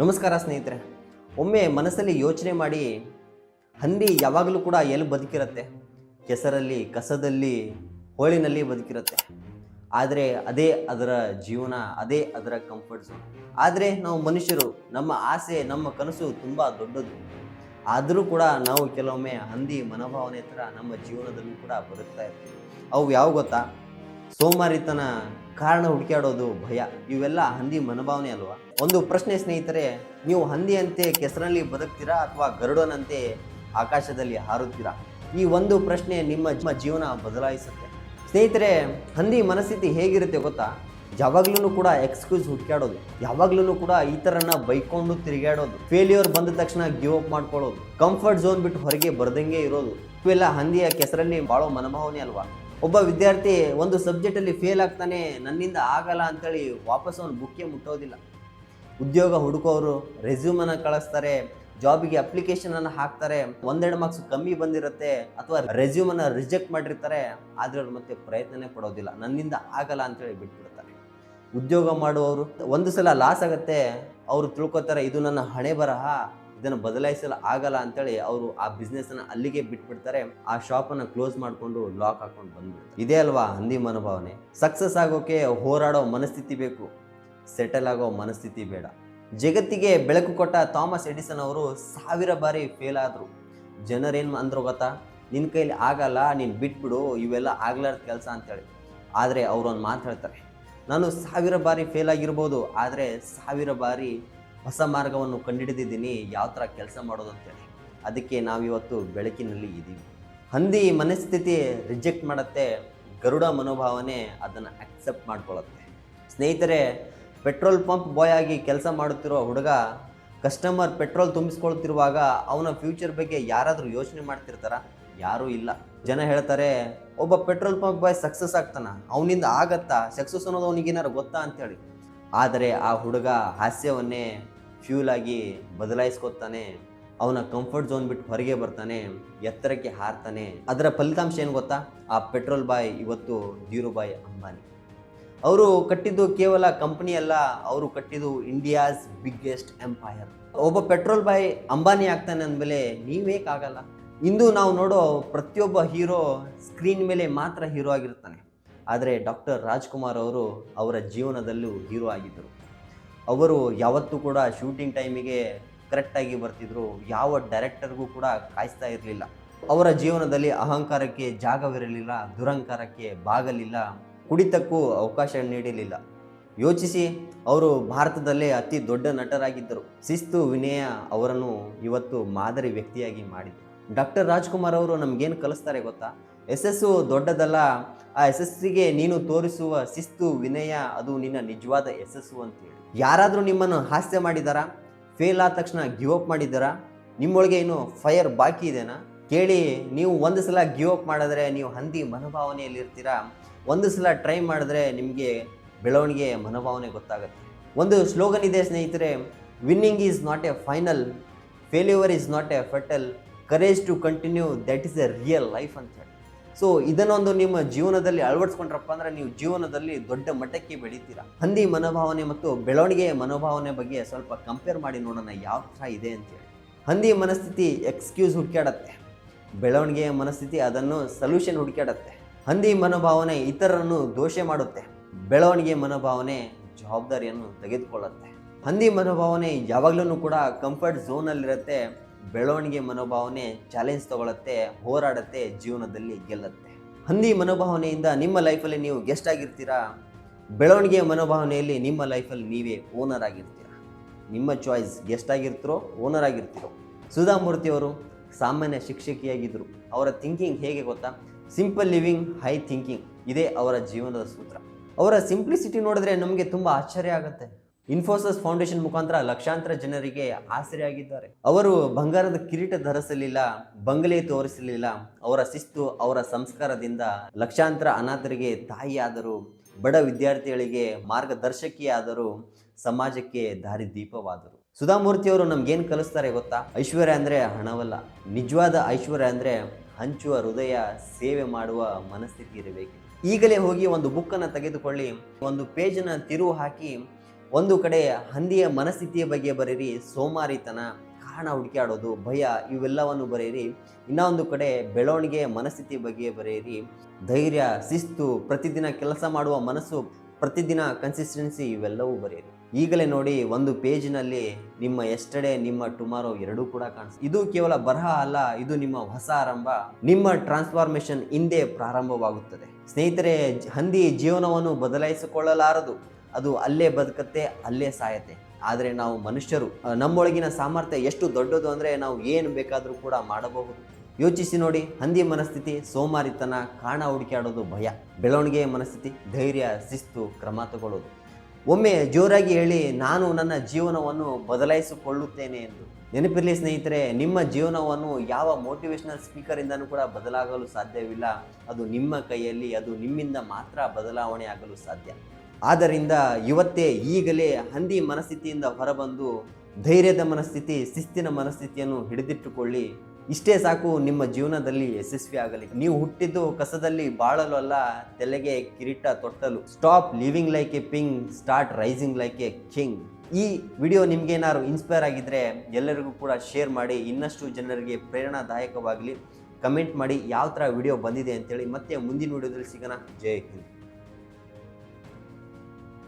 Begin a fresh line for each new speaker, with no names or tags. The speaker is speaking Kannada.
ನಮಸ್ಕಾರ ಸ್ನೇಹಿತರೆ. ಒಮ್ಮೆ ಮನಸ್ಸಲ್ಲಿ ಯೋಚನೆ ಮಾಡಿ, ಹಂದಿ ಯಾವಾಗಲೂ ಕೂಡ ಎಲ್ಲಿ ಬದುಕಿರುತ್ತೆ? ಕೆಸರಲ್ಲಿ, ಕಸದಲ್ಲಿ, ಹೋಳಿನಲ್ಲಿ ಬದುಕಿರುತ್ತೆ. ಆದರೆ ಅದೇ ಅದರ ಜೀವನ, ಅದೇ ಅದರ ಕಂಫರ್ಟ್ ಝೋನ್ ಆದರೆ ನಾವು ಮನುಷ್ಯರು, ನಮ್ಮ ಆಸೆ, ನಮ್ಮ ಕನಸು ತುಂಬ ದೊಡ್ಡದು. ಆದರೂ ಕೂಡ ನಾವು ಕೆಲವೊಮ್ಮೆ ಹಂದಿ ಮನೋಭಾವನೆ ಥರ ನಮ್ಮ ಜೀವನದಲ್ಲೂ ಕೂಡ ಬದುಕ್ತಾ ಇರ್ತೀವಿ. ಅವು ಯಾವ ಗೊತ್ತಾ? ಸೋಮಾರಿತನ ಕಾರಣ ಹುಡುಕಾಡೋದು ಭಯ. ಇವೆಲ್ಲ ಹಂದಿ ಮನೋಭಾವನೆ ಅಲ್ವಾ? ಒಂದು ಪ್ರಶ್ನೆ ಸ್ನೇಹಿತರೆ, ನೀವು ಹಂದಿಯಂತೆ ಕೆಸರಲ್ಲಿ ಬದುಕ್ತೀರಾ ಅಥವಾ ಗರುಡನಂತೆ ಆಕಾಶದಲ್ಲಿ ಹಾರುತ್ತೀರಾ? ಈ ಒಂದು ಪ್ರಶ್ನೆ ನಿಮ್ಮ ಜೀವನ ಬದಲಾಯಿಸುತ್ತೆ. ಸ್ನೇಹಿತರೆ, ಹಂದಿ ಮನಸ್ಥಿತಿ ಹೇಗಿರುತ್ತೆ ಗೊತ್ತಾ? ಯಾವಾಗ್ಲೂ ಕೂಡ ಎಕ್ಸ್ಕ್ಯೂಸ್ ಹುಡುಕಾಡೋದು ಯಾವಾಗ್ಲೂ ಕೂಡ ಈ ಥರನ ಬೈಕೊಂಡು ತಿರುಗಾಡೋದು ಫೇಲ್ಯೂರ್ ಬಂದ ತಕ್ಷಣ ಗಿವ್ ಅಪ್ ಮಾಡ್ಕೊಳ್ಳೋದು. ಕಂಫರ್ಟ್ ಝೋನ್ ಬಿಟ್ಟು ಹೊರಗೆ ಬರ್ದಂಗೆ ಇರೋದು. ಇವೆಲ್ಲ ಹಂದಿಯ ಕೆಸರಲ್ಲಿ ಬಾಳೋ ಮನೋಭಾವನೆ ಅಲ್ವಾ? ಒಬ್ಬ ವಿದ್ಯಾರ್ಥಿ ಒಂದು ಸಬ್ಜೆಕ್ಟಲ್ಲಿ ಫೇಲ್ ಆಗ್ತಾನೆ, ನನ್ನಿಂದ ಆಗಲ್ಲ ಅಂತೇಳಿ ವಾಪಸ್ ಅವನು ಬುಕ್ಕೆ ಮುಟ್ಟೋದಿಲ್ಲ. ಉದ್ಯೋಗ ಹುಡುಕೋರು ರೆಸ್ಯೂಮನ್ನು ಕಳಿಸ್ತಾರೆ ಜಾಬಿಗೆ ಅಪ್ಲಿಕೇಶನನ್ನು ಹಾಕ್ತಾರೆ, ಒಂದೆರಡು ಮಾರ್ಕ್ಸ್ ಕಮ್ಮಿ ಬಂದಿರುತ್ತೆ ಅಥವಾ ರೆಸ್ಯೂಮನ್ನು ರಿಜೆಕ್ಟ್ ಮಾಡಿರ್ತಾರೆ, ಆದರೆ ಅವ್ರು ಮತ್ತೆ ಪ್ರಯತ್ನನೇ ಪಡೋದಿಲ್ಲ, ನನ್ನಿಂದ ಆಗಲ್ಲ ಅಂತೇಳಿ ಬಿಟ್ಬಿಡ್ತಾರೆ. ಉದ್ಯೋಗ ಮಾಡುವವರು, ಒಂದು ಸಲ ಲಾಸ್ ಆಗುತ್ತೆ, ಅವರು ತಿಳ್ಕೊತಾರೆ, ಇದು ನನ್ನ ಹಣೆ ಬರಹ ಇದನ್ನು ಬದಲಾಯಿಸಲು ಆಗಲ್ಲ ಅಂತೇಳಿ ಅವರು ಆ ಬಿಸ್ನೆಸ್ನ ಅಲ್ಲಿಗೆ ಬಿಟ್ಬಿಡ್ತಾರೆ. ಆ ಶಾಪನ್ನು ಕ್ಲೋಸ್ ಮಾಡಿಕೊಂಡು ಲಾಕ್ ಹಾಕೊಂಡು ಬಂದ್ಬಿಡ್ತಾರೆ ಇದೇ ಅಲ್ವಾ ಹಂದಿ ಮನೋಭಾವನೆ? ಸಕ್ಸಸ್ ಆಗೋಕೆ ಹೋರಾಡೋ ಮನಸ್ಥಿತಿ ಬೇಕು. ಸೆಟಲ್ ಆಗೋ ಮನಸ್ಥಿತಿ ಬೇಡ. ಜಗತ್ತಿಗೆ ಬೆಳಕು ಕೊಟ್ಟ ಥಾಮಸ್ ಎಡಿಸನ್ ಅವರು ಸಾವಿರ ಬಾರಿ ಫೇಲ್ ಆದರು. ಜನರೇನು ಅಂದ್ರು ಗೊತ್ತಾ? ನಿನ್ನ ಕೈಲಿ ಆಗಲ್ಲ, ನೀನು ಬಿಟ್ಬಿಡು, ಇವೆಲ್ಲ ಆಗ್ಲಾರ್ದ ಕೆಲಸ ಅಂತೇಳಿ. ಆದರೆ ಒಂದು ಮಾತು ಹೇಳ್ತಾರೆ. ನಾನು ಸಾವಿರ ಬಾರಿ ಫೇಲ್ ಆಗಿರ್ಬೋದು, ಆದರೆ ಸಾವಿರ ಬಾರಿ ಹೊಸ ಮಾರ್ಗವನ್ನು ಕಂಡುಹಿಡಿದಿದ್ದೀನಿ ಯಾವ ಥರ ಕೆಲಸ ಮಾಡೋದು ಅಂತೇಳಿ ಅದಕ್ಕೆ ನಾವಿವತ್ತು ಬೆಳಕಿನಲ್ಲಿ ಇದ್ದೀವಿ ಹಂದಿ ಮನಸ್ಥಿತಿ ರಿಜೆಕ್ಟ್ ಮಾಡುತ್ತೆ, ಗರುಡ ಮನೋಭಾವನೆ ಅದನ್ನು ಅಕ್ಸೆಪ್ಟ್ ಮಾಡ್ಕೊಳ್ಳುತ್ತೆ. ಸ್ನೇಹಿತರೆ ಪೆಟ್ರೋಲ್ ಪಂಪ್ ಬಾಯ್ ಆಗಿ ಕೆಲಸ ಮಾಡುತ್ತಿರುವ ಹುಡುಗ ಕಸ್ಟಮರ್ ಪೆಟ್ರೋಲ್ ತುಂಬಿಸ್ಕೊಳ್ತಿರುವಾಗ ಅವನ ಫ್ಯೂಚರ್ ಬಗ್ಗೆ ಯಾರಾದರೂ ಯೋಚನೆ ಮಾಡ್ತಿರ್ತಾರ? ಯಾರೂ ಇಲ್ಲ. ಜನ ಹೇಳ್ತಾರೆ, ಒಬ್ಬ ಪೆಟ್ರೋಲ್ ಪಂಪ್ ಬಾಯ್ ಸಕ್ಸಸ್ ಆಗ್ತಾನ. ಅವನಿಂದ ಆಗತ್ತಾ? ಸಕ್ಸಸ್ ಅನ್ನೋದು ಅವನಿಗೇನಾರು ಗೊತ್ತಾ? ಅಂತೇಳಿ. ಆದರೆ ಆ ಹುಡುಗ ಹಾಸ್ಯವನ್ನೇ ಫ್ಯೂಲ್ ಆಗಿ ಬದಲಾಯಿಸ್ಕೊತಾನೆ, ಅವನ ಕಂಫರ್ಟ್ ಝೋನ್ ಬಿಟ್ಟು ಹೊರಗೆ ಬರ್ತಾನೆ, ಎತ್ತರಕ್ಕೆ ಹಾರ್ತಾನೆ. ಅದರ ಫಲಿತಾಂಶ ಏನು ಗೊತ್ತಾ? ಆ ಪೆಟ್ರೋಲ್ ಬಾಯ್ ಇವತ್ತು ಧೀರುಭಾಯ್ ಅಂಬಾನಿ. ಅವರು ಕಟ್ಟಿದ್ದು ಕೇವಲ ಕಂಪನಿ ಅಲ್ಲ, ಅವರು ಕಟ್ಟಿದ್ದು ಇಂಡಿಯಾಸ್ ಬಿಗ್ಗೆಸ್ಟ್ ಎಂಪೈರ್ ಒಬ್ಬ ಪೆಟ್ರೋಲ್ ಬಾಯ್ ಅಂಬಾನಿ ಆಗ್ತಾನೆ ಅಂದಮೇಲೆ ನೀವೇಕಾಗಲ್ಲ ಇಂದು ನಾವು ನೋಡೋ ಪ್ರತಿಯೊಬ್ಬ ಹೀರೋ ಸ್ಕ್ರೀನ್ ಮೇಲೆ ಮಾತ್ರ ಹೀರೋ ಆಗಿರ್ತಾನೆ. ಆದರೆ ಡಾಕ್ಟರ್ ರಾಜ್ಕುಮಾರ್ ಅವರು ಅವರ ಜೀವನದಲ್ಲೂ ಹೀರೋ ಆಗಿದ್ದರು. ಅವರು ಯಾವತ್ತೂ ಕೂಡ ಶೂಟಿಂಗ್ ಟೈಮಿಗೆ ಕರೆಕ್ಟಾಗಿ ಬರ್ತಿದ್ರು. ಯಾವ ಡೈರೆಕ್ಟರ್ಗೂ ಕೂಡ ಕಾಯಿಸ್ತಾ ಇರಲಿಲ್ಲ. ಅವರ ಜೀವನದಲ್ಲಿ ಅಹಂಕಾರಕ್ಕೆ ಜಾಗವಿರಲಿಲ್ಲ ದುರಂಕಾರಕ್ಕೆ ಬಾಗಲಿಲ್ಲ, ಕುಡಿತಕ್ಕೂ ಅವಕಾಶ ನೀಡಲಿಲ್ಲ ಯೋಚಿಸಿ, ಅವರು ಭಾರತದಲ್ಲೇ ಅತಿ ದೊಡ್ಡ ನಟರಾಗಿದ್ದರು. ಶಿಸ್ತು ವಿನಯ ಅವರನ್ನು ಇವತ್ತು ಮಾದರಿ ವ್ಯಕ್ತಿಯಾಗಿ ಮಾಡಿದರು. ಡಾಕ್ಟರ್ ರಾಜ್ಕುಮಾರ್ ಅವರು ನಮಗೇನು ಕಲಿಸ್ತಾರೆ ಗೊತ್ತಾ? ಯಶಸ್ಸು ದೊಡ್ಡದಲ್ಲ. ಆ ಯಶಸ್ಸಿಗೆ ನೀನು ತೋರಿಸುವ ಶಿಸ್ತು, ವಿನಯ, ಅದು ನಿನ್ನ ನಿಜವಾದ ಯಶಸ್ಸು ಅಂತೇಳಿ ಯಾರಾದರೂ ನಿಮ್ಮನ್ನು ಹಾಸ್ಯ ಮಾಡಿದಾರಾ? ಫೇಲ್ ಆದ ತಕ್ಷಣ ಗಿವ್ ಅಪ್ ಮಾಡಿದ್ದಾರಾ ನಿಮ್ಮೊಳಗೆ ಏನು ಫೈರ್ ಬಾಕಿ ಇದೆನಾ? ಕೇಳಿ, ನೀವು ಒಂದು ಸಲ ಗಿವ್ ಅಪ್ ಮಾಡಿದ್ರೆ ನೀವು ಹಂದಿ ಮನೋಭಾವನೆಯಲ್ಲಿ ಇರ್ತೀರಾ? ಒಂದು ಸಲ ಟ್ರೈ ಮಾಡಿದ್ರೆ ನಿಮಗೆ ಬೆಳವಣಿಗೆ, ಮನೋಭಾವನೆ ಗೊತ್ತಾಗುತ್ತೆ. ಒಂದು ಸ್ಲೋಗನ್ ಇದೆ ಸ್ನೇಹಿತರೆ winning is not a final failure is not a fatal courage to continue that is a real life ಅಂತ ಹೇಳಿ. ಸೊ ಇದನ್ನೊಂದು ನಿಮ್ಮ ಜೀವನದಲ್ಲಿ ಅಳವಡಿಸ್ಕೊಂಡ್ರಪ್ಪ ಅಂದ್ರೆ ನೀವು ಜೀವನದಲ್ಲಿ ದೊಡ್ಡ ಮಟ್ಟಕ್ಕೆ ಬೆಳಿತೀರಾ? ಹಂದಿ ಮನೋಭಾವನೆ ಮತ್ತು ಬೆಳವಣಿಗೆಯ ಮನೋಭಾವನೆ ಬಗ್ಗೆ ಸ್ವಲ್ಪ ಕಂಪೇರ್ ಮಾಡಿ ನೋಡೋಣ ಯಾವ ಥರ ಇದೆ ಅಂತೇಳಿ ಹಂದಿ ಮನಸ್ಥಿತಿ ಎಕ್ಸ್ಕ್ಯೂಸ್ ಹುಡುಕಾಡತ್ತೆ ಬೆಳವಣಿಗೆಯ ಮನಸ್ಥಿತಿ ಅದನ್ನು ಸೊಲ್ಯೂಷನ್ ಹುಡುಕಾಡತ್ತೆ ಹಂದಿ ಮನೋಭಾವನೆ ಇತರರನ್ನು ದೋಷೆ ಮಾಡುತ್ತೆ. ಬೆಳವಣಿಗೆ ಮನೋಭಾವನೆ ಜವಾಬ್ದಾರಿಯನ್ನು ತೆಗೆದುಕೊಳ್ಳುತ್ತೆ. ಹಂದಿ ಮನೋಭಾವನೆ ಯಾವಾಗಲೂ ಕೂಡ ಕಂಫರ್ಟ್ ಝೋನಲ್ಲಿರುತ್ತೆ ಬೆಳವಣಿಗೆ ಮನೋಭಾವನೆ ಚಾಲೆಂಜ್ ತಗೊಳತ್ತೆ, ಹೋರಾಡುತ್ತೆ, ಜೀವನದಲ್ಲಿ ಗೆಲ್ಲುತ್ತೆ. ಹಂದಿ ಮನೋಭಾವನೆಯಿಂದ ನಿಮ್ಮ ಲೈಫಲ್ಲಿ ನೀವು ಗೆಸ್ಟ್ ಆಗಿರ್ತೀರಾ? ಬೆಳವಣಿಗೆಯ ಮನೋಭಾವನೆಯಲ್ಲಿ ನಿಮ್ಮ ಲೈಫಲ್ಲಿ ನೀವೇ ಓನರ್ ಆಗಿರ್ತೀರಾ? ನಿಮ್ಮ ಚಾಯ್ಸ್ ಗೆಸ್ಟ್ ಆಗಿರ್ತೀರೋ ಓನರ್ ಆಗಿರ್ತೀರೋ? ಸುಧಾಮೂರ್ತಿಯವರು ಸಾಮಾನ್ಯ ಶಿಕ್ಷಕಿಯಾಗಿದ್ದರು ಅವರ ಥಿಂಕಿಂಗ್ ಹೇಗೆ ಗೊತ್ತಾ? ಸಿಂಪಲ್ ಲಿವಿಂಗ್ ಹೈ ಥಿಂಕಿಂಗ್ ಇದೇ ಅವರ ಜೀವನದ ಸೂತ್ರ. ಅವರ ಸಿಂಪ್ಲಿಸಿಟಿ ನೋಡಿದ್ರೆ ನಮಗೆ ತುಂಬ ಆಶ್ಚರ್ಯ ಆಗುತ್ತೆ. ಇನ್ಫೋಸಿಸ್ ಫೌಂಡೇಶನ್ ಮುಖಾಂತರ ಲಕ್ಷಾಂತರ ಜನರಿಗೆ ಆಸರೆಯಾಗಿದ್ದಾರೆ. ಅವರು ಬಂಗಾರದ ಕಿರೀಟ ಧರಿಸಲಿಲ್ಲ, ಬಂಗಲೆ ತೋರಿಸಲಿಲ್ಲ, ಅವರ ಶಿಸ್ತು, ಅವರ ಸಂಸ್ಕಾರದಿಂದ ಲಕ್ಷಾಂತರ ಅನಾಥರಿಗೆ ತಾಯಿಯಾದರು, ಬಡ ವಿದ್ಯಾರ್ಥಿಗಳಿಗೆ ಮಾರ್ಗದರ್ಶಕಿಯಾದರು ಸಮಾಜಕ್ಕೆ ದಾರಿದೀಪವಾದರು ಸುಧಾಮೂರ್ತಿಯವರು ನಮ್ಗೇನು ಕಲಿಸ್ತಾರೆ ಗೊತ್ತಾ? ಐಶ್ವರ್ಯ ಅಂದರೆ ಹಣವಲ್ಲ. ನಿಜವಾದ ಐಶ್ವರ್ಯ ಅಂದರೆ ಹಂಚುವ ಹೃದಯ, ಸೇವೆ ಮಾಡುವ ಮನಸ್ಥಿತಿ ಇರಬೇಕು. ಈಗಲೇ ಹೋಗಿ ಒಂದು ಬುಕ್ಕನ್ನು ತೆಗೆದುಕೊಳ್ಳಿ, ಒಂದು ಪೇಜನ್ನು ತಿರುವು ಹಾಕಿ ಒಂದು ಕಡೆ ಹಂದಿಯ ಮನಸ್ಥಿತಿಯ ಬಗ್ಗೆ ಬರೀರಿ ಸೋಮಾರಿತನ, ಕಾರಣ ಹುಡುಕಾಡೋದು ಭಯ, ಇವೆಲ್ಲವನ್ನು ಬರೆಯಿರಿ. ಇನ್ನೊಂದು ಕಡೆ ಬೆಳವಣಿಗೆಯ ಮನಸ್ಥಿತಿ ಬಗ್ಗೆ ಬರೆಯಿರಿ. ಧೈರ್ಯ, ಶಿಸ್ತು, ಪ್ರತಿದಿನ ಕೆಲಸ ಮಾಡುವ ಮನಸ್ಸು, ಪ್ರತಿದಿನ ಕನ್ಸಿಸ್ಟೆನ್ಸಿ ಇವೆಲ್ಲವೂ ಬರೆಯಿರಿ. ಈಗಲೇ ನೋಡಿ ಒಂದು ಪೇಜ್ನಲ್ಲಿ ನಿಮ್ಮ ಎಷ್ಟಡೆ ನಿಮ್ಮ ಟುಮಾರೋ ಎರಡೂ ಕೂಡ ಕಾಣಿಸ್ತದೆ ಇದು ಕೇವಲ ಬರಹ ಅಲ್ಲ, ಇದು ನಿಮ್ಮ ಹೊಸ ಆರಂಭ. ನಿಮ್ಮ ಟ್ರಾನ್ಸ್ಫಾರ್ಮೇಶನ್ ಹಿಂದೆ ಪ್ರಾರಂಭವಾಗುತ್ತದೆ. ಸ್ನೇಹಿತರೆ ಹಂದಿ ಜೀವನವನ್ನು ಬದಲಾಯಿಸಿಕೊಳ್ಳಲಾರದು. ಅದು ಅಲ್ಲೇ ಬದುಕತ್ತೆ, ಅಲ್ಲೇ ಸಾಯತ್ತೆ. ಆದರೆ ನಾವು ಮನುಷ್ಯರು ನಮ್ಮೊಳಗಿನ ಸಾಮರ್ಥ್ಯ ಎಷ್ಟು ದೊಡ್ಡದು ಅಂದರೆ ನಾವು ಏನು ಬೇಕಾದರೂ ಕೂಡ ಮಾಡಬಹುದು. ಯೋಚಿಸಿ ನೋಡಿ, ಹಂದಿ ಮನಸ್ಥಿತಿ, ಸೋಮಾರಿತನ, ಕಾಣ ಹುಡುಕಾಡೋದು ಭಯ. ಬೆಳವಣಿಗೆಯ ಮನಸ್ಥಿತಿ, ಧೈರ್ಯ, ಶಿಸ್ತು, ಕ್ರಮ ತಗೊಳ್ಳೋದು. ಒಮ್ಮೆ ಜೋರಾಗಿ ಹೇಳಿ, ನಾನು ನನ್ನ ಜೀವನವನ್ನು ಬದಲಾಯಿಸಿಕೊಳ್ಳುತ್ತೇನೆ ಎಂದು. ನೆನಪಿರಲಿ ಸ್ನೇಹಿತರೆ, ನಿಮ್ಮ ಜೀವನವನ್ನು ಯಾವ ಮೋಟಿವೇಶನಲ್ ಸ್ಪೀಕರಿಂದನೂ ಕೂಡ ಬದಲಾಗಲು ಸಾಧ್ಯವಿಲ್ಲ. ಅದು ನಿಮ್ಮ ಕೈಯಲ್ಲಿ, ಅದು ನಿಮ್ಮಿಂದ ಮಾತ್ರ ಬದಲಾವಣೆ ಆಗಲು ಸಾಧ್ಯ. ಆದ್ದರಿಂದ ಇವತ್ತೇ ಈಗಲೇ ಹಂದಿ ಮನಸ್ಥಿತಿಯಿಂದ ಹೊರಬಂದು ಧೈರ್ಯದ ಮನಸ್ಥಿತಿ, ಶಿಸ್ತಿನ ಮನಸ್ಥಿತಿಯನ್ನು ಹಿಡಿದಿಟ್ಟುಕೊಳ್ಳಿ. ಇಷ್ಟೇ ಸಾಕು, ನಿಮ್ಮ ಜೀವನದಲ್ಲಿ ಯಶಸ್ವಿ ಆಗಲಿ. ನೀವು ಹುಟ್ಟಿದ್ದು ಕಸದಲ್ಲಿ, ಬಾಳಲು ಅಲ್ಲ, ತಲೆಗೆ ಕಿರೀಟ ತೊಟ್ಟಲು. Stop living like a pig start rising like a king ಈ ವಿಡಿಯೋ ನಿಮ್ಗೇನಾದ್ರು ಇನ್ಸ್ಪೈರ್ ಆಗಿದ್ರೆ ಎಲ್ಲರಿಗೂ ಕೂಡ ಶೇರ್ ಮಾಡಿ, ಇನ್ನಷ್ಟು ಜನರಿಗೆ ಪ್ರೇರಣಾದಾಯಕವಾಗಲಿ. ಕಮೆಂಟ್ ಮಾಡಿ ಯಾವ ಥರ ವಿಡಿಯೋ ಬಂದಿದೆ ಅಂತೇಳಿ ಮತ್ತೆ ಮುಂದಿನ ವಿಡಿಯೋದಲ್ಲಿ ಸಿಗೋಣ. ಜೈ ಹಿಂದ್.